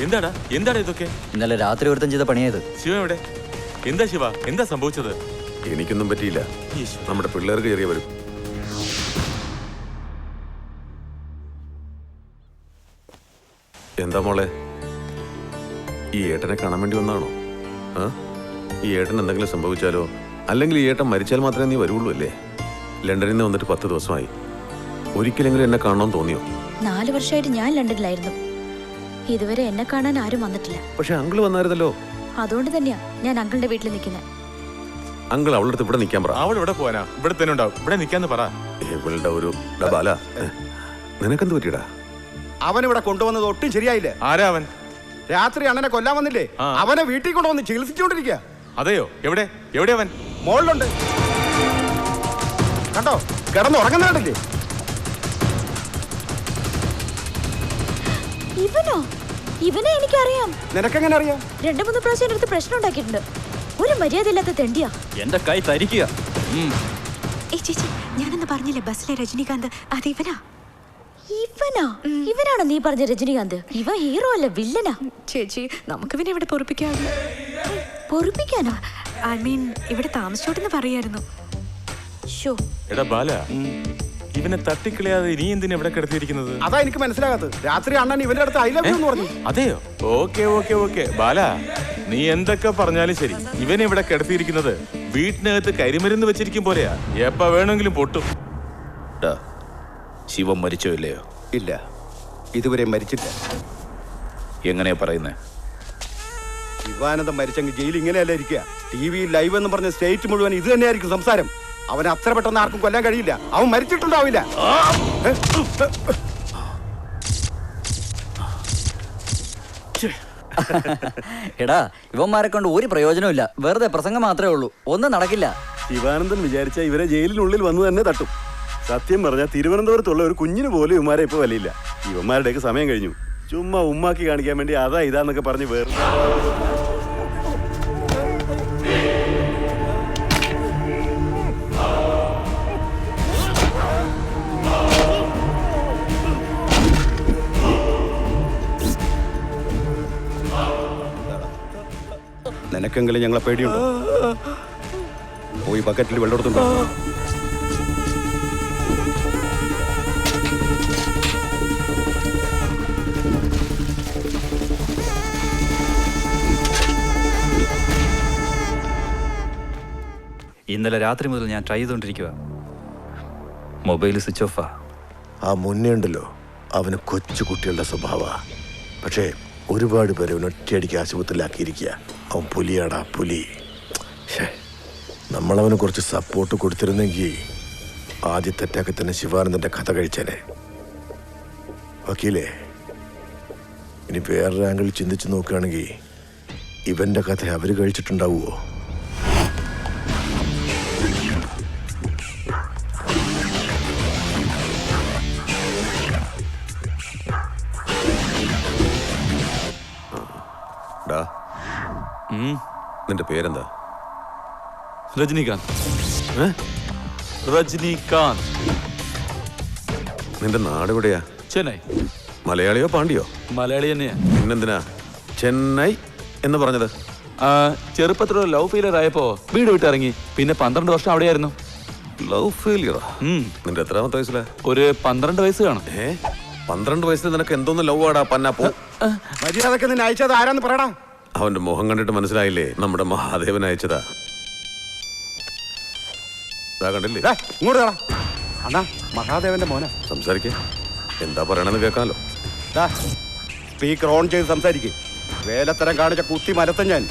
എന്താടാ എന്താടാ ഇതൊക്കെ? ഇന്നലെ രാത്രി ഒരുത്തം ചെയ്ത പണിയത് ശിവ എവിടെ? എന്താ ശിവ? എന്താ സംഭവിച്ചത്? എനിക്കൊന്നും പറ്റിയില്ല. നമ്മുടെ പിള്ളേർക്ക് ചെറിയ വരും. എന്താ മോളെ? ഈ ഏട്ടനെ കാണാൻ വേണ്ടി വന്നാണോ ആ? ഈ ഏട്ടൻ എന്തെങ്കിലും സംഭവിച്ചാലോ? അല്ലെങ്കിൽ ഈ ഏട്ടൻ മരിച്ചാൽ മാത്രമേ നീ വരുള്ളൂ അല്ലേ? ലണ്ടനിൽ നിന്ന് വന്നിട്ട് പത്ത് ദിവസമായി. ഒരിക്കലെങ്കിലും എന്നെ കാണണമെന്ന് തോന്നിയോ? നാല് വർഷമായിട്ട് ഞാൻ ലണ്ടനിലായിരുന്നു. ഇതുവരെ എന്നെ കാണാൻ ആരും വന്നിട്ടില്ല. പക്ഷെ അങ്കിൾ വന്നായിരുന്നല്ലോ. അതുകൊണ്ട് തന്നെയാ ഞാൻ അങ്കിളിന്റെ വീട്ടിൽ നിൽക്കുന്നത് അങ്കിൾ അവളുടെ അടുത്ത് ഇവിടെ നിൽക്കാൻ പറ. അവൾ ഇവിടെ പോവാനാ. ഇവിടെ തന്നെ ഉണ്ടാവും. ഇവിടെ നിൽക്കാന്ന് പറ. ഇവളുടെ ഒരു ഡബാല ബാല. നിനക്കെന്ത് പറ്റിയടാ? അവൻ ഇവിടെ കൊണ്ടുവന്നത് ഒട്ടും ശരിയായില്ല. ആരാ അവൻ? രാത്രി അണ്ണനെ കൊല്ലാൻ വന്നില്ലേ? അവനെ വീട്ടിൽ കൊണ്ടുവന്ന് ചികിത്സിച്ചുകൊണ്ടിരിക്കുക അതെയോ? എവിടെ? എവിടെ അവൻ? മോളിലുണ്ട്. കണ്ടോ? കിടന്ന് ഉറങ്ങുന്നില്ലേ ഇവനോ? ഇവനെ എനിക്കറിയാം. നിനക്കെങ്ങനെ അറിയാം രണ്ടു മൂന്ന് പ്രാവശ്യം എന്റെ അടുത്ത് പ്രശ്നം ഉണ്ടാക്കിയിട്ടുണ്ട്. ഒരു മര്യാദ ഇല്ലാത്ത തെണ്ടിയാ. എന്റെ കൈ തരിക്കുക. ചേച്ചി ഞാനെന്ന് പറഞ്ഞില്ലേ ബസ്സിലെ രജനീകാന്ത് അത് ഇവനാ? ഇവനാ? ഇവനാണോ നീ പറഞ്ഞ രജനീകാന്ത്? ഇവ ഹീറോ അല്ല വില്ലനാ. ചേച്ചി നമുക്ക് പിന്നെ ഇവിടെ പൊറപ്പിക്കാവില്ല പൊറിപ്പിക്കാനോ? ഐ മീൻ ഇവിടെ താമസിച്ചോട്ടെന്ന് പറയായിരുന്നു. ഷോ എടാ ബാല. ഇവനെ തട്ടിക്കളയാതെ നീ എന്തിനാ ഇവിടെ കിടത്തിയിരിക്കുന്നത്? അതാ എനിക്ക് മനസ്സിലാകാത്തത്. രാത്രി അണ്ണൻ ഇവന്റെ അടുത്ത് ഐ ലവ് യു എന്ന് പറഞ്ഞു. അതെയോ? Okay okay okay. ബാല നീ എന്തൊക്കെ പറഞ്ഞാലും ശരി. ഇവനെ ഇവിടെ കിടത്തിയിരിക്കുന്നത് വീട്ടിനകത്ത് കരിമരുന്ന് വെച്ചിരിക്കും പോലെയാ. എപ്പ വേണമെങ്കിലും പൊട്ടും. ശിവം മരിച്ചോ ഇല്ലയോ? ഇല്ല. ഇതുവരെ മരിച്ചില്ല. എങ്ങനെയാ പറയുന്നേ? ശിവാനന്ദം മരിച്ചെങ്കിൽ ജയിലിൽ ഇങ്ങനെയല്ല ഇരിക്കുക? ടി വി ലൈവ് എന്ന് പറഞ്ഞ സ്റ്റേറ്റ് മുഴുവൻ ഇത് തന്നെയായിരിക്കും സംസാരം. അവനെ അത്ര പെട്ടെന്ന് ആർക്കും കൊല്ലാൻ കഴിയില്ല. അവൻ മരിച്ചിട്ടുണ്ടാവില്ല? എടാ ഇവന്മാരെ കൊണ്ട് ഒരു പ്രയോജനമില്ല വെറുതെ പ്രസംഗം മാത്രമേ ഉള്ളൂ. ഒന്നും നടക്കില്ല. ശിവാനന്ദൻ വിചാരിച്ച ഇവരെ ജയിലിനുള്ളിൽ വന്നു തന്നെ തട്ടും. സത്യം പറഞ്ഞാൽ തിരുവനന്തപുരത്തുള്ള ഒരു കുഞ്ഞിന് പോലും ഇവന്മാരെ ഇപ്പൊ വലിയില്ല. ഇവന്മാരുടെയൊക്കെ സമയം കഴിഞ്ഞു. ചുമ്മാ ഉമ്മാക്കി കാണിക്കാൻ വേണ്ടി അതാ ഇതാന്നൊക്കെ പറഞ്ഞ് വേറെ നിനക്കെങ്കിലും ഞങ്ങളെ പേടിയുണ്ടോ? പോയി ബക്കറ്റിൽ വെള്ളം എടുത്തുണ്ടോ ഇന്നലെ രാത്രി മുതൽ ഞാൻ ട്രൈ ചെയ്തുകൊണ്ടിരിക്കുക മൊബൈൽ സ്വിച്ച് ഓഫാ ആ. മുന്നേ ഉണ്ടല്ലോ അവന് കൊച്ചു കുട്ടികളുടെ സ്വഭാവ പക്ഷേ ഒരുപാട് പേരെ അവനൊറ്റയടിക്ക് ആശുപത്രിയിലാക്കിയിരിക്കുക അവൻ പുലിയാടാ പുലി. നമ്മളവന് കുറച്ച് സപ്പോർട്ട് കൊടുത്തിരുന്നെങ്കിൽ ആദ്യത്തെ അറ്റാക്ക് തന്നെ ശിവാനന്ദന്റെ കഥ കഴിച്ചേനെ. വക്കീലേ ഇനി വേറൊരു ആംഗിൾ ചിന്തിച്ച് നോക്കുകയാണെങ്കിൽ ഇവന്റെ കഥ അവർ കഴിച്ചിട്ടുണ്ടാവുമോ നിന്റെ പേരെന്താ? രജനീകാന്ത്. രജനീകാന്ത്. നിന്റെ നാട് എവിടെയാ? ചെന്നൈ. മലയാളിയോ പാണ്ടിയോ മലയാളി തന്നെയാ. പിന്നെന്തിനാ? ചെന്നൈ എന്ന് പറഞ്ഞത്? ചെറുപ്പത്തിലുള്ള ചെറുപ്പത്തിലൊരു ലവ് ഫെയിലിയർ ആയപ്പോ വീട് വിട്ടിറങ്ങി പിന്നെ പന്ത്രണ്ട് വർഷം അവിടെയായിരുന്നു. ലവ് ഫെയിലിയറോ. നിന്റെ എത്രാമത്തെ വയസ്സിലാ? ഒരു പന്ത്രണ്ട് വയസ്സ് കാണും. ഏ? പന്ത്രണ്ട് വയസ്സിൽ നിനക്ക് എന്തോന്ന് ലവ് ആടാ പന്ന പോ? മര്യാദയ്ക്ക് നിന്നെ അയച്ചത് ആരാന്ന് പറയടാ അവന്റെ മുഖം കണ്ടിട്ട് മനസ്സിലായില്ലേ? നമ്മുടെ മഹാദേവൻ അയച്ചതാ. കണ്ടില്ലേ? ഇങ്ങോട്ട് അണ്ണാ മഹാദേവന്റെ മോന. സംസാരിക്കേ. എന്താ പറയണെന്ന് കേൾക്കാലോ സ്പീക്കർ ഓൺ ചെയ്ത് സംസാരിക്കേ. വേലത്തരം കാണിച്ച കുത്തി മരത്തൻ ഞാൻ.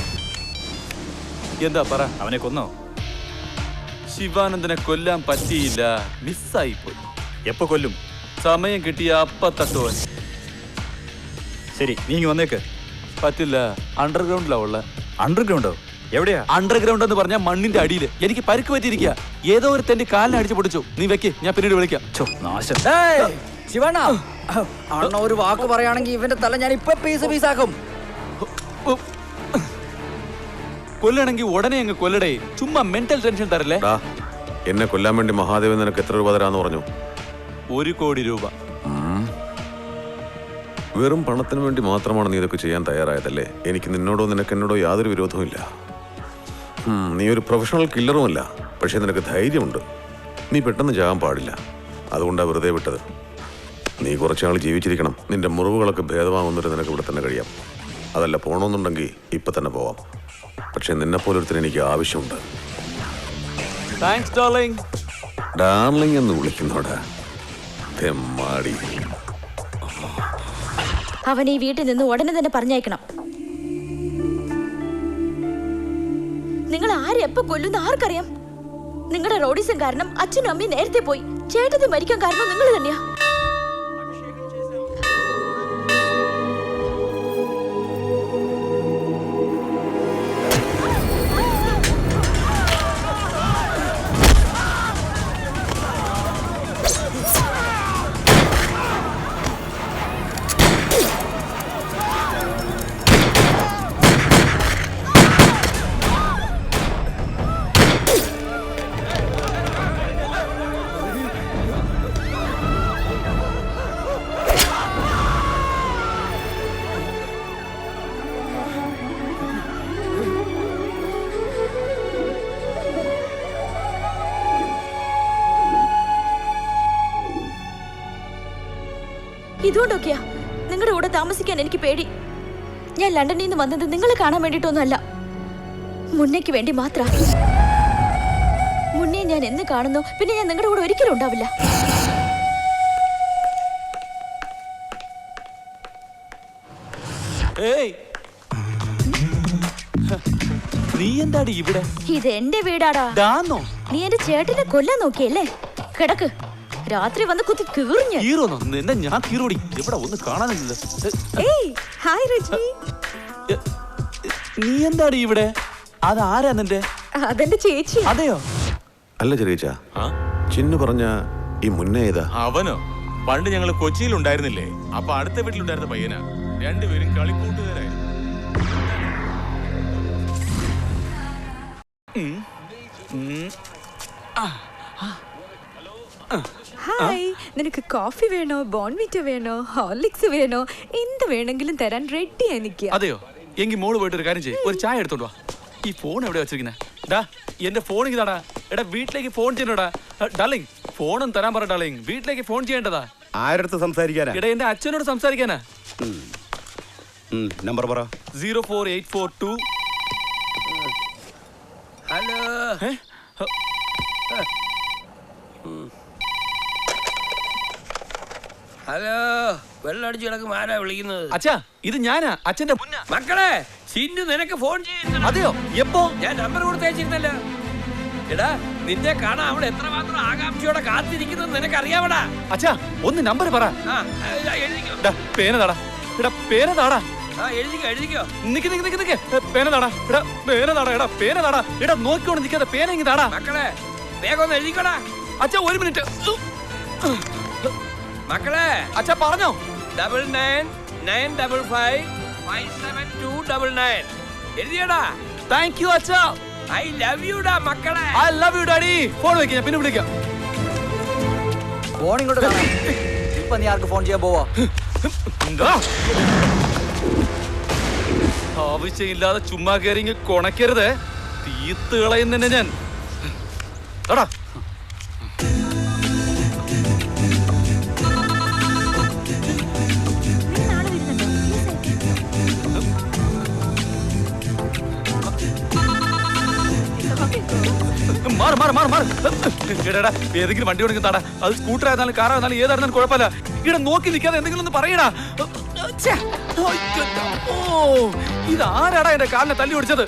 എന്താ പറ അവനെ കൊന്നോ? ശിവാനന്ദനെ കൊല്ലാൻ പറ്റിയില്ല. മിസ്സായി പോയി. എപ്പോ കൊല്ലും? സമയം കിട്ടിയ അപ്പ തട്ടുവൻ ശരി നീ വന്നേക്ക്. പറ്റില്ല. അണ്ടർഗ്രൗണ്ടിലാ ഉള്ള. അണ്ടർഗ്രൗണ്ടോ എവിടെയാ? അണ്ടർഗ്രൗണ്ട് എന്ന് പറഞ്ഞാൽ മണ്ണിന്റെ അടിയിൽ എനിക്ക് പരുക്ക് പറ്റിയിരിക്കുക ഏതോ ഒരു തന്റെ കാലിനെ അടിച്ചു പൊടിച്ചു. നീ വെക്ക് ഞാൻ പിന്നീട് വിളിക്കാം. നാശം. ശിവണ്ണ. അണ്ണ ഒരു വാക്ക് പറയുകയാണെങ്കിൽ ഇവന്റെ തല ഞാൻ ഇപ്പൊ പീസ് പീസാക്കും. കൊല്ലണെങ്കിൽ ഉടനെ അങ്ങ് കൊല്ലടേ. ചുമ്മാ മെന്റൽ ടെൻഷൻ തരല്ലേ? എന്നെ കൊല്ലാൻ വേണ്ടി മഹാദേവൻ നിനക്ക് എത്ര രൂപ തരാന്ന് പറഞ്ഞു? ഒരു കോടി രൂപ. വെറും പണത്തിന് വേണ്ടി മാത്രമാണ് നീ ഇതൊക്കെ ചെയ്യാൻ തയ്യാറായതല്ലേ? എനിക്ക് നിന്നോടോ നിനക്ക് എന്നോടോ യാതൊരു വിരോധവും ഇല്ല നീ ഒരു പ്രൊഫഷണൽ കില്ലറുമല്ല പക്ഷേ നിനക്ക് ധൈര്യമുണ്ട്. നീ പെട്ടെന്ന് ചാകാൻ പാടില്ല. അതുകൊണ്ടാണ് വെറുതെ വിട്ടത്. നീ കുറച്ചാൾ ജീവിച്ചിരിക്കണം. നിന്റെ മുറിവുകളൊക്കെ ഭേദമാകുന്നൊരു നിനക്ക് ഇവിടെ തന്നെ കഴിയാം. അതല്ല പോകണമെന്നുണ്ടെങ്കിൽ ഇപ്പം തന്നെ പോവാം. പക്ഷേ നിന്നെപ്പോലൊരുത്തിന് എനിക്ക് ആവശ്യമുണ്ട്. ഡാർലിംഗ് എന്ന് വിളിക്കുന്നോടാ. തെമ്മാടി. അവൻ ഈ വീട്ടിൽ നിന്ന് ഉടനെ തന്നെ പറഞ്ഞയക്കണം. നിങ്ങൾ ആരെ എപ്പോ കൊല്ലുന്ന ആർക്കറിയാം? നിങ്ങളുടെ റോഡിസം കാരണം അച്ഛനും അമ്മയും നേരത്തെ പോയി. ചേട്ടത്തി മരിക്കാൻ കാരണം നിങ്ങൾ തന്നെയാ. ഇതുകൊണ്ടൊക്കെയാ നിങ്ങളുടെ കൂടെ താമസിക്കാൻ എനിക്ക് പേടി. ഞാൻ ലണ്ടനിൽ നിന്ന് വന്നത് നിങ്ങളെ കാണാൻ വേണ്ടിയിട്ടൊന്നുമല്ല. മുന്നേക്ക് വേണ്ടി മാത്ര. മുന്നേ ഞാൻ എന്ന് കാണുന്നു പിന്നെ ഞാൻ നിങ്ങളുടെ കൂടെ ഒരിക്കലും ഉണ്ടാവില്ല. നീ എന്താടി ഇവിടെ? ഇത് എന്റെ വീടാടാ. നീ എന്റെ ചേട്ടനെ കൊല്ലാൻ നോക്കിയല്ലേ? കിടക്ക്. രാത്രി വന്ന് കുത്തി കീറിഞ്ഞ്. ഹീറോ നിന്നെ ഞാൻ ഹീറോടി ഇവിടെ ഒന്ന് കാണാനില്ല ഹായ് രജനി നീ എന്താടി ഇവിടെ? അതാരാ നിന്റെ? അതെന്റെ ചേച്ചി അതെയോ? അല്ല ചെറിയച്ച ചിന്നു പറഞ്ഞ ഈ മുന്നേ ഏതാ? അവനോ? പണ്ട് ഞങ്ങൾ കൊച്ചിയിൽ ഉണ്ടായിരുന്നില്ലേ അപ്പൊ അടുത്ത വീട്ടിലുണ്ടായിരുന്ന പയ്യനാ. രണ്ടുപേരും കളിക്കൂട്ടുകാരായിരുന്നു നിനക്ക് കോഫി വേണോ? ബോൺവിറ്റ വേണോ? ഹോർലിക്സ് വേണോ? എന്ത് വേണമെങ്കിലും തരാൻ റെഡി എനിക്ക് അതെയോ? എങ്കിൽ മോൾ പോയിട്ട് ഒരു കാര്യം ചെയ്യും. ഒരു ചായ എടുത്തോണ്ട് വാ. ഈ ഫോൺ എവിടെ വെച്ചിരിക്കുന്നത് ഡാ എന്റെ ഫോൺ ഇതാടാ. എടാ വീട്ടിലേക്ക് ഫോൺ ചെയ്യണോടാ. ഡാർലിംഗ് ഫോണും തരാൻ പറ ഡാർലിംഗ് വീട്ടിലേക്ക് ഫോൺ ചെയ്യേണ്ടതാ. ആരടുത്ത് സംസാരിക്കാനാ? എടാ എന്റെ അച്ഛനോട് സംസാരിക്കാനാ. നമ്പർ പറ. Zero four eight four two. Hello. Hello വെള്ളടിച്ച് കിടക്കും ആരാ വിളിക്കുന്നത്? അച്ഛാ ഇത് ഞാനാ അച്ഛന്റെ മക്കളെ ചിന്നു നിനക്ക് ഫോൺ ചെയ്യുന്നു അതെയോ? എപ്പോ? ഞാൻ നമ്പർ കൊടുത്തയച്ചിരുന്നല്ലോ എടാ നിന്നെ കാണാൻ അവൾ എത്രമാത്രം ആകാംക്ഷയോടെ കാത്തിരിക്കുന്നു നിനക്ക് അറിയാവടാ അച്ഛാ ഒന്ന് നമ്പർ പറ. പേന താടാ എടാ പേന താടാ നിക്ക് നിക്ക് നിക്ക് നിക്ക്. പേന താടാ എടാ പേന താടാ എടാ പേന താടാ എടാ നോക്കിക്കൊണ്ട് നിൽക്കാതെ പേന ഇങ്ങ് താടാ. മക്കളെ വേഗം ഒന്ന് എഴുതിക്കോടാ. അച്ഛാ ഒരു മിനിറ്റ് മക്കളെ. അച്ഛ പറഞ്ഞോ. Double nine nine double five five seven two double nine എഴുതിയടാ. Thank you അച്ഛ. ഐ ലവ് യു ഡാ മക്കളെ. I love you daddy phone വെക്ക് ഞാൻ പിന്നെ വിളിക്കാം. ഫോൺ ഇങ്ങോട്ട് കാണാം. ഇപ്പൊ നീ ആർക്ക് ഫോൺ ചെയ്യാൻ പോവാ? എന്താ? ആവശ്യമില്ലാതെ ചുമ്മാ കയറി കൊണക്കരുത്. തീത്ത് കളയുന്നെ ഞാൻ. എടാ മാറ് മാറ് മാറ് മാറ്. എടാ ഏതെങ്കിലും വണ്ടി ഓടിക്കും താടാ. അത് സ്കൂട്ടർ ആയിരുന്നാലും കാർ ആയിരുന്നാലും ഏതായിരുന്നാലും കുഴപ്പമില്ല. ഇവിടെ നോക്കി നിൽക്കാതെ എന്തെങ്കിലും ഒന്ന് പറയടാ. ഓ ഇതാരാടാ എന്റെ കാലിനെ തല്ലി ഓടിച്ചത്